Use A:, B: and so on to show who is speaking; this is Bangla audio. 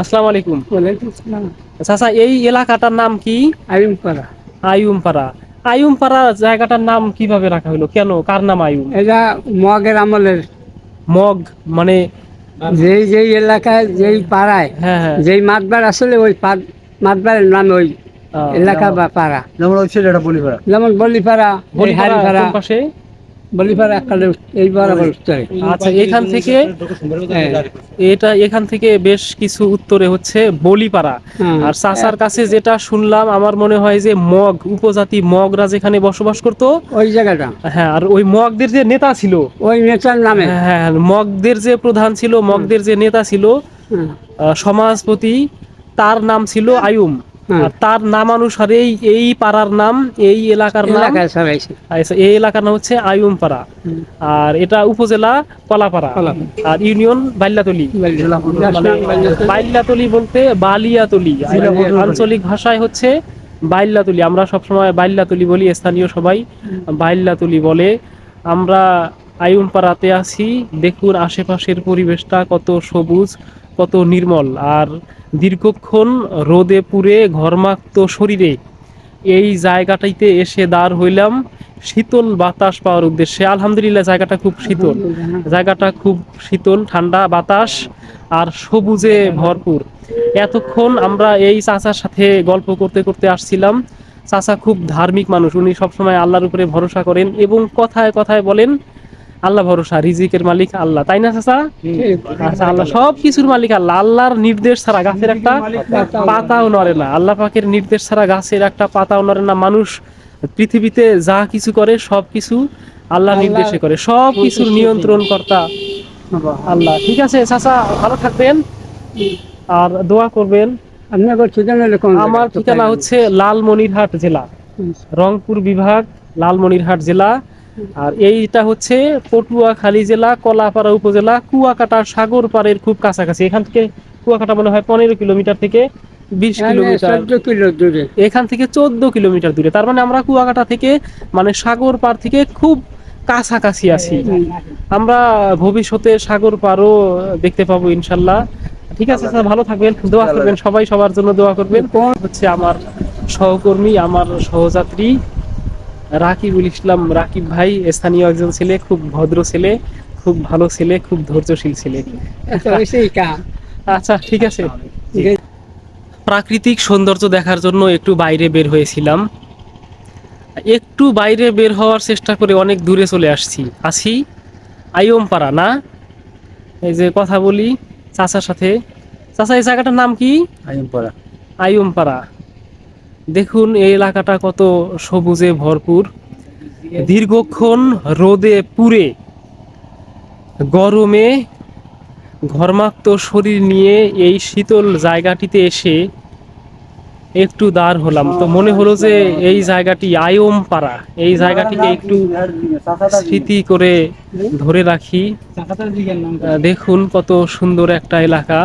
A: আসসালামু আলাইকুম। চাচা এই এলাকাটার নাম কি?
B: আইমপাড়া
A: আয়ুমপাড়া আয়ুমপাড়া জায়গাটার নাম কীভাবে রাখা হলো? কেন? কার নাম আয়ুম
B: এটা মগের আমলের।
A: মগ মানে
B: যেই যেই এলাকায় যেই পাড়ায়
A: হ্যাঁ হ্যাঁ।
B: যেই মাতবার আসলে ওই মাতবারের নাম ওই এলাকা বা পাড়া।
C: যেমন ওই ছেলেটা বলিপাড়া।
B: যেমন বলিপাড়া
A: বলিপাড়া
B: বলিহারিপাড়া
A: পাশে?
B: বলিপাড়া এককালে এই বরাবর উত্তরে
A: আচ্ছা এখান থেকে
B: হ্যাঁ।
A: এটা এখান থেকে বেশ কিছু উত্তরে হচ্ছে বলিপাড়া
B: হ্যাঁ।
A: আর চাচার কাছে যেটা শুনলাম আমার মনে হয় যে মগ উপজাতি মগরা যেখানে বসবাস করতো
B: ওই জায়গাটা
A: হ্যাঁ আর ওই মগদের যে নেতা ছিল
B: ওই নেতার নামে
A: হ্যাঁ হ্যাঁ, মগদের যে প্রধান ছিল মগদের যে নেতা ছিল সমাজপতি তার নাম ছিল আয়ুম। আর তার নামানুসারেই এই পাড়ার নাম এই এলাকার নাম আচ্ছা, এই এলাকার নাম হচ্ছে আয়ুম পাড়া আর এটা উপজেলা কলাপাড়া। আর ইউনিয়ন বাল্যাতলি। মানে বলতে বালিয়াতলি। আঞ্চলিক ভাষায় হচ্ছে বাইল্যাতলি আমরা সবসময় বাইল্যাতলি বলি স্থানীয় সবাই বাইল্যাতলি বলে। আমরা আয়ুমপাড়াতে আছি। দেখুন আশেপাশের পরিবেশটা কত সবুজ। কত নির্মল। আর দীর্ঘক্ষণ রোদে পুড়ে ঘর্মাক্ত শরীরে এই জায়গাটাইতে এসে দাঁড় হইলাম। শীতল বাতাস পাওয়ার উদ্দেশ্যে। আলহামদুলিল্লাহ, জায়গাটা খুব শীতল। জায়গাটা খুব শীতল, ঠান্ডা বাতাস আর সবুজে ভরপুর। এতক্ষণ আমরা এই চাচার সাথে গল্প করতে করতে আসছিলাম। চাচা খুব ধার্মিক মানুষ। উনি সবসময় আল্লাহর উপরে ভরসা করেন এবং কথায় কথায় বলেন আল্লাহ ভরসা রিজিকের মালিক আল্লাহ তাই না চাচা? আচ্ছা আল্লাহ সব কিছুর মালিক আল্লাহ। আল্লাহর নির্দেশ ছাড়া গাছের একটা পাতাও নড়ে না। আল্লাহ পাকের নির্দেশ ছাড়া গাছের একটা পাতাও নড়ে না। মানুষ পৃথিবীতে যা কিছু করে সব কিছু আল্লাহ নির্দেশে করে। সব কিছুর নিয়ন্ত্রণ কর্তা আল্লাহ। ঠিক আছে চাচা ভালো থাকবেন। আর দোয়া করবেন। আমার ঠিকানা হচ্ছে লালমনিরহাট জেলা রংপুর বিভাগ লালমনিরহাট জেলা। আর এইটা হচ্ছে পটুয়াখালী জেলা কলাপাড়া উপজেলা কুয়াকাটা সাগর পাড়ের খুব কাছাকাছি। এখান থেকে কুয়াকাটা মনে হয় পনেরো কিলোমিটার থেকে বিশ কিলোমিটার
B: দূরে।
A: এখান থেকে চোদ্দ কিলোমিটার দূরে। তার মানে আমরা কুয়াকাটা থেকে মানে সাগর পার থেকে খুব কাছাকাছি আছি। আমরা ভবিষ্যতে সাগর পারও দেখতে পাবো ইনশাল্লাহ। ঠিক আছে স্যার ভালো থাকবেন দোয়া করবেন সবাই সবার জন্য দোয়া করবেন। হচ্ছে আমার সহকর্মী আমার সহযাত্রী রাকিবুল ইসলাম রাকিব ভাই স্থানীয় একজন ছেলে খুব ভদ্র ছেলে খুব ভালো ছেলে খুব ধৈর্যশীল ছেলে।
B: কাম
A: আচ্ছা ঠিক আছে। প্রাকৃতিক সৌন্দর্য দেখার জন্য একটু বাইরে বের হয়েছিলাম। একটু বাইরে বের হওয়ার চেষ্টা করে অনেক দূরে চলে আসছি। আছি আইয়মপাড়া না? এই যে কথা বলি চাচার সাথে। চাচা এই জায়গাটার নাম কি?
C: আইমপাড়া
A: আইয়মপাড়া। দেখুন, এই এলাকাটা কত সবুজে ভরপুর। দীর্ঘক্ষণ রোদে পুড়ে গরমে ঘর্মাক্ত শরীর নিয়ে এই শীতল জায়গাটিতে এসে একটু দাঁড় হলাম। তো মনে হলো যে এই জায়গাটি আয়ম পাড়া। এই জায়গাটিকে একটু স্মৃতি করে ধরে রাখি। দেখুন কত সুন্দর একটা এলাকা।